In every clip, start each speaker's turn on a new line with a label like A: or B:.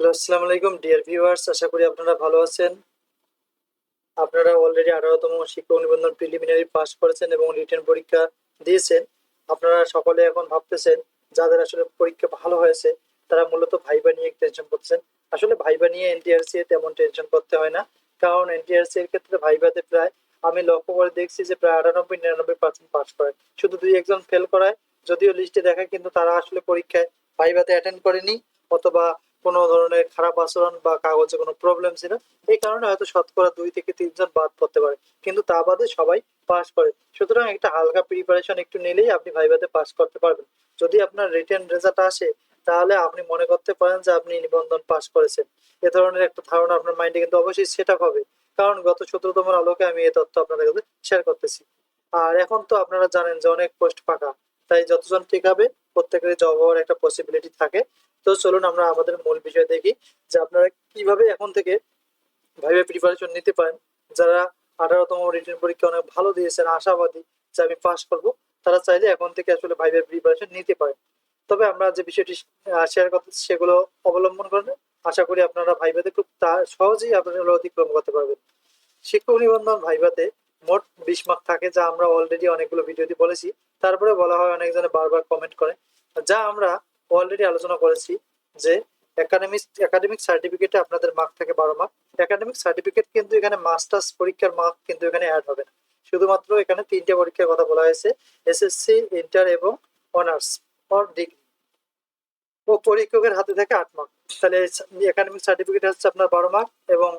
A: Hello, আসসালামু আলাইকুম, dear viewers, আশা করি আপনারা ভালো আছেন। আপনারা অলরেডি আঠারোতম শিক্ষক নিবন্ধন প্রিলিমিনারি পাস করেছেন এবং রিটেন পরীক্ষা দিয়েছেন। আপনারা সকলে এখন ভাবতেছেন, যাদের আসলে পরীক্ষা ভালো হয়েছে, তারা মূলত ভাইবা নিয়ে টেনশন করতেছেন। আসলে ভাইবা নিয়ে এনটিআরসি এ তেমন টেনশন করতে হয় না, কারণ এনটিআরসি এর ক্ষেত্রে ভাইবাতে প্রায়, আমি লক্ষ্য করে দেখছি যে প্রায় আটানব্বই, নিরানব্বই পার্সেন্ট পাস করে। শুধু দুই একজন ফেল করায়, যদিও লিস্টে দেখায়, কিন্তু তারা আসলে পরীক্ষায় ভাইবাতে অ্যাটেন্ড করেনি, অথবা কোনো ধরনের খারাপ আচরণ বা কাগজে কোনো প্রবলেম ছিল, এই কারণে হয়তো শতকরা দুই থেকে তিনজন বাদ পড়তে পারে। কিন্তু তা বাদে সবাই পাস করে। সুতরাং একটা হালকা প্রিপারেশন একটু নিলেই আপনি ভাইভাতে পাস করতে পারবেন। যদি আপনার রিটেন রেজাল্ট আসে, তাহলে আপনি মনে করতে পারেন যে আপনি নিবন্ধন পাস করেছেন। এ ধরনের একটা ধারণা আপনার মাইন্ডে কিন্তু অবশ্যই সেট আপ হবে। কারণ গত সতেরোতম আলোকে আমি এই তথ্য আপনাদের কাছে শেয়ার করতেছি। আর এখন তো আপনারা জানেন যে অনেক পোস্ট ফাঁকা। তাই যতজন ঠিক হবে প্রত্যেকেরই জব হওয়ার একটা পসিবিলিটি থাকে। তো চলুন আমরা আমাদের মূল বিষয় দেখি যে আপনারা কীভাবে এখন থেকে ভাইভে প্রিপারেশন নিতে পারেন। যারা আঠারোতম রিটেন পরীক্ষা অনেক ভালো দিয়েছেন, আশাবাদী যে আমি পাস করব, তারা চাইলে এখন থেকে আসলে ভাইভে প্রিপারেশন নিতে পারেন। তবে আমরা যে বিষয়টি শেয়ার করতেছি সেগুলো অবলম্বন করেন আশা করি আপনারা ভাইভাতে খুব সহজেই আপনারা অতিক্রম করতে পারবেন। শিক্ষক নিবন্ধন ভাইভাতে মোট বিশ মার্ক থাকে, যা আমরা অলরেডি অনেকগুলো ভিডিওতে বলেছি। তারপরে বলা হয় অনেকজনে বারবার কমেন্ট করে। যা আমরা অলরেডি আলোচনা করেছি যে একাডেমিক একাডেমিক সার্টিফিকেটে আপনাদের মার্ক থাকে বারো মার্ক একাডেমিক সার্টিফিকেট কিন্তু এখানে মাস্টার্স পরীক্ষার মার্ক কিন্তু এখানে অ্যাড হবে না। শুধুমাত্র এখানে তিনটে পরীক্ষার কথা বলা হয়েছে এসএসসি ইন্টার এবং অনার্স অর ডিগ্রি ও পরীক্ষকের হাতে থাকে আট মার্ক তাহলে একাডেমিক সার্টিফিকেট হচ্ছে আপনার বারো মার্ক এবং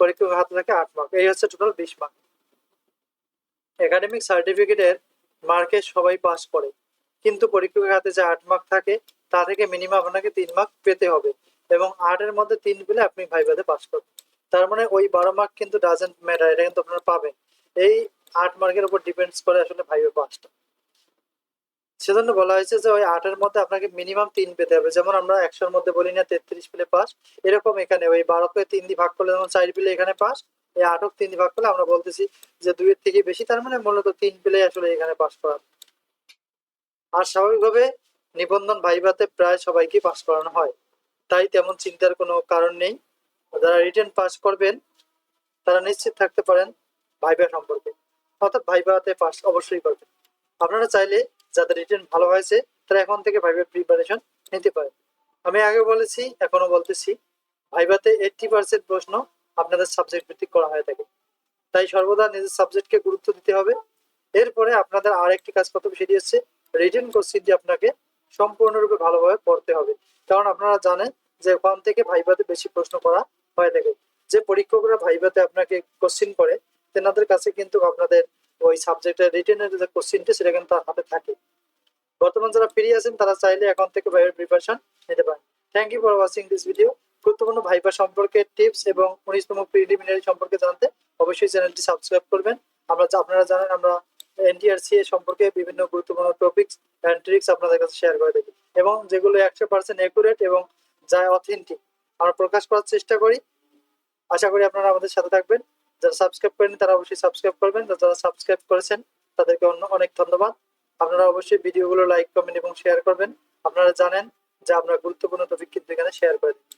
A: পরীক্ষকের হাতে থাকে আট মার্ক এই হচ্ছে টোটাল বিশ মার্ক একাডেমিক সার্টিফিকেটের মার্কে সবাই পাস করে। কিন্তু পরীক্ষকের হাতে যে আট মার্ক থাকে, তা থেকে মিনিমাম আপনাকে তিন মার্ক পেতে হবে এবং আটের মধ্যে তিন পেলে আপনি ভাইভাতে পাস করবেন। তার মানে ওই বারো মার্ক কিন্তু ডাজেন্ট ম্যাটার এটা কিন্তু আপনারা পাবেন। এই আট মার্কের উপর ডিপেন্ডস করে আসলে ভাইভে পাসটা সেজন্য বলা হয়েছে যে ওই আটের মধ্যে আপনাকে মিনিমাম তিন পেতে হবে। যেমন আমরা একশোর মধ্যে বলি না, তেত্রিশ পেলে পাস এরকম এখানে ওই বারোকে তিন দিয়ে ভাগ করলে যেমন চার পেলে এখানে পাস আটক তিন ভাগ করলে আমরা বলতেছি যে দুইয়ের থেকে বেশি, তার মানে মূলত তিন পেলে আসলে এখানে পাস করা। আর স্বাভাবিকভাবে নিবন্ধন ভাইভাতে প্রায় সবাইকে পাস করানো হয়। তাই তেমন চিন্তার কোনো কারণ নেই। যারা রিটেন পাস করবেন, তারা নিশ্চিত থাকতে পারেন ভাইভা সম্পর্কে। অর্থাৎ ভাইভাতে পাস অবশ্যই করবেন। আপনারা চাইলে যাদের রিটার্ন ভালো হয়েছে, তারা এখন থেকে ভাইভা প্রিপারেশন নিতে পারেন। আমি আগে বলেছি এখনও বলতেছি, ভাইভাতে এইটটি পার্সেন্ট প্রশ্ন আপনাদের সাবজেক্ট ভিত্তিক করা হয়ে থাকে। তাই সর্বদা নিজের সাবজেক্টকে গুরুত্ব দিতে হবে। এরপরে আপনাদের আরেকটি কাজ কত সেটি হচ্ছে রিটেন কোশ্চিনটি আপনাকে সম্পূর্ণরূপে ভালোভাবে পড়তে হবে। কারণ আপনারা জানেন যে ওখান থেকে ভাইভাতে বেশি প্রশ্ন করা হয়ে থাকে। যে পরীক্ষকরা ভাইভাতে আপনাকে কোশ্চিন করে, তেনাদের কাছে কিন্তু আপনাদের ওই সাবজেক্টের রিটেনের যে কোশ্চিনটি সেটা কিন্তু তার হাতে থাকে। বর্তমান যারা ফ্রি আছেন, তারা চাইলে এখন থেকে ভাইবার প্রিপারেশন নিতে পারেন। Thank you for watching this video গুরুত্বপূর্ণ ভাইবা সম্পর্কে টিপস এবং উনিশতম প্রিলিমিনারি সম্পর্কে জানতে অবশ্যই চ্যানেলটি সাবস্ক্রাইব করবেন। আমরা আপনারা জানেন, আমরা এনটিআরসি সম্পর্কে বিভিন্ন গুরুত্বপূর্ণ টপিকস অ্যান্ড ট্রিক্স আপনাদের কাছে শেয়ার করে থাকি এবং যেগুলো একশো পার্সেন্ট একুরেট এবং যা অথেন্টিক আমরা প্রকাশ করার চেষ্টা করি। আশা করি আপনারা আমাদের সাথে থাকবেন। যারা সাবস্ক্রাইব করেন তারা অবশ্যই সাবস্ক্রাইব করবেন। যারা সাবস্ক্রাইব করেছেন, তাদেরকে অন্য অনেক ধন্যবাদ। আপনারা অবশ্যই ভিডিওগুলো লাইক কমেন্ট এবং শেয়ার করবেন। আপনারা জানেন যে আমরা গুরুত্বপূর্ণ টপিক কিন্তু এখানে শেয়ার করে দিই